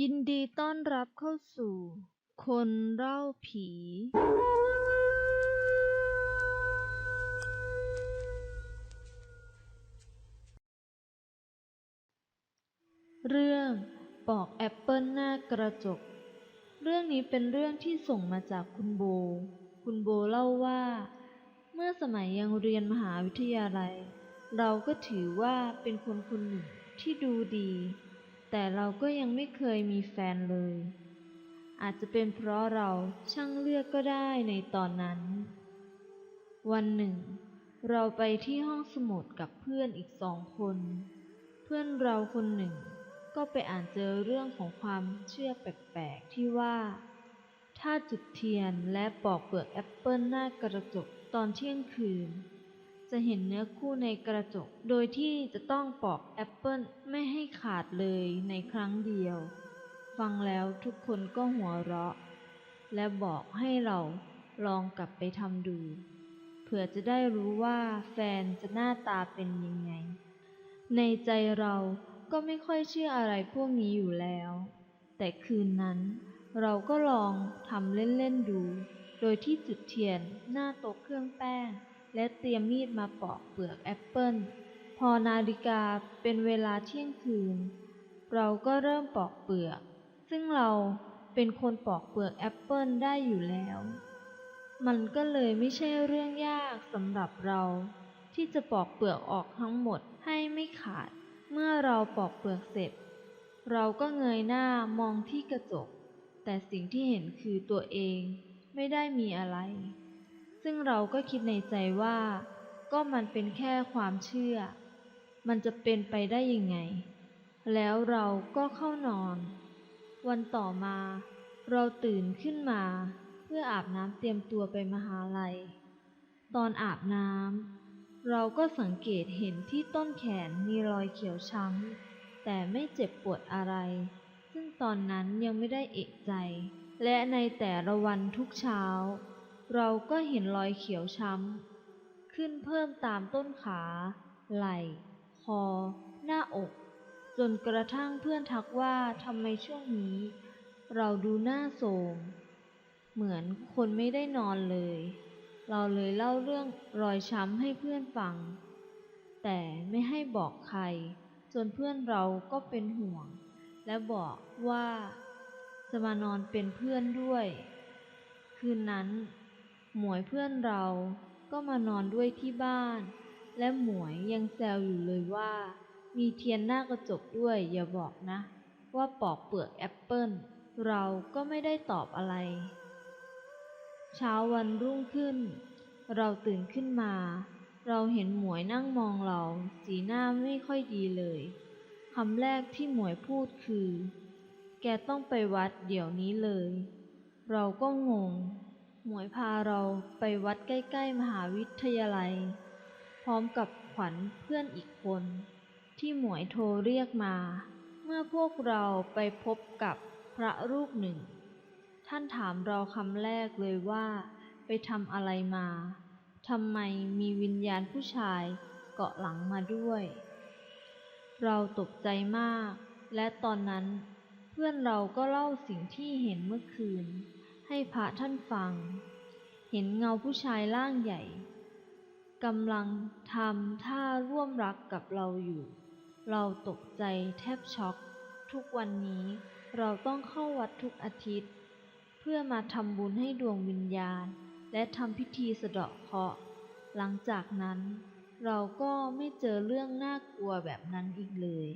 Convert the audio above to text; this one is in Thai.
ยินดีต้อนรับเข้าสู่ คนเล่าผี เรื่องปอกแอปเปิลหน้ากระจก เรื่องนี้เป็นเรื่องที่ส่งมาจากคุณโบ คุณโบเล่าว่า เมื่อสมัยยังเรียนมหาวิทยาลัย เราก็ถือว่าเป็นคนคนหนึ่งที่ดูดี แต่เราก็ยังไม่เคยมีแฟนเลย อาจจะเป็นเพราะเราช่างเลือกก็ได้ในตอนนั้น วันหนึ่ง เราไปที่ห้องสมุดกับเพื่อนอีกสองคน เพื่อนเราคนหนึ่ง ก็ไปอ่านเจอเรื่องของความเชื่อแปลกๆที่ว่า ถ้าจุดเทียนและปอกเปลือกแอปเปิลหน้ากระจกตอนเที่ยงคืน จะเห็นเนื้อคู่ในกระจก โดยที่จะต้องปอกแอปเปิล ไม่ให้ขาดเลยในครั้งเดียว ฟังแล้วทุกคนก็หัวเราะ และบอกให้เราลองกลับไปทำดู เผื่อจะได้รู้ว่าแฟนจะหน้าตาเป็นยังไง ในใจเราก็ไม่ค่อยเชื่ออะไรพวกนี้อยู่แล้ว แต่คืนนั้นเราก็ลองทำเล่นๆดู โดยที่จุดเทียนหน้าโต๊ะเครื่องแป้ง และเตรียมมีดมาปอกเปลือกแอปเปิล พอนาฬิกาเป็นเวลาเที่ยงคืน เราก็เริ่มปอกเปลือก ซึ่งเราเป็นคนปอกเปลือกแอปเปิลได้อยู่แล้ว มันก็เลยไม่ใช่เรื่องยากสำหรับเรา ที่จะปอกเปลือกออกทั้งหมดให้ไม่ขาด เมื่อเราปอกเปลือกเสร็จ เราก็เงยหน้ามองที่กระจก แต่สิ่งที่เห็นคือตัวเองไม่ได้มีอะไร ซึ่งเราก็คิดในใจว่า ก็มันเป็นแค่ความเชื่อ มันจะเป็นไปได้ยังไง แล้วเราก็เข้านอน วันต่อมา เราตื่นขึ้นมา เพื่ออาบน้ำเตรียมตัวไปมหาลัย ตอนอาบน้ำเราก็สังเกตเห็นที่ต้นแขนมีรอยเขียวช้ำแต่ไม่เจ็บปวดอะไร ซึ่งตอนนั้นยังไม่ได้เอกใจ และในแต่ละวันทุกเช้า เราก็เห็นรอยเขียวช้ำขึ้นเพิ่มตามต้นขา ไหล่ คอ หน้าอก จนกระทั่งเพื่อนทักว่าทำไมช่วงนี้ เราดูหน้าโทรมเหมือนคนไม่ได้นอนเลย เราเลยเล่าเรื่องรอยช้ำให้เพื่อนฟัง แต่ไม่ให้บอกใคร จนเพื่อนเราก็เป็นห่วง และบอกว่าจะมานอนเป็นเพื่อนด้วย คืนนั้น หมวยเพื่อนเราก็มานอนด้วยที่บ้าน และหมวยยังแซวอยู่เลยว่า มีเทียนหน้ากระจกด้วยอย่าบอกนะ ว่าปอกเปลือกแอปเปิลเราก็ไม่ได้ตอบอะไร เช้าวันรุ่งขึ้น เราตื่นขึ้นมา เราเห็นหมวยนั่งมองเรา สีหน้าไม่ค่อยดีเลยคำแรกที่หมวยพูดคือ แกต้องไปวัดเดี๋ยวนี้เลย เราก็งง หมวยพาเราไปวัดใกล้ ๆ มหาวิทยาลัย ร้อมกับขวัญเพื่อนอีกคน ที่หมวยโทรเรียกมา เมื่อพวกเราไปพบกับพระรูปหนึ่ง ท่านถามเราคำแรกเลยว่า ไปทำอะไรมาทำไมมีวิญญาณผู้ชายเกาะหลังมาด้วย เราตกใจมาก และตอนนั้นเพื่อนเราก็เล่าสิ่งที่เห็นเมื่อคืน ให้พระท่านฟัง เห็นเงาผู้ชายร่างใหญ่ กำลังทำท่าร่วมรักกับเราอยู่ เราตกใจแทบช็อก ทุกวันนี้เราต้องเข้าวัดทุกอาทิตย์ เพื่อมาทำบุญให้ดวงวิญญาณ และทำพิธีสะเดาะเคราะห์หลังจากนั้น เราก็ไม่เจอเรื่องน่ากลัวแบบนั้นอีกเลย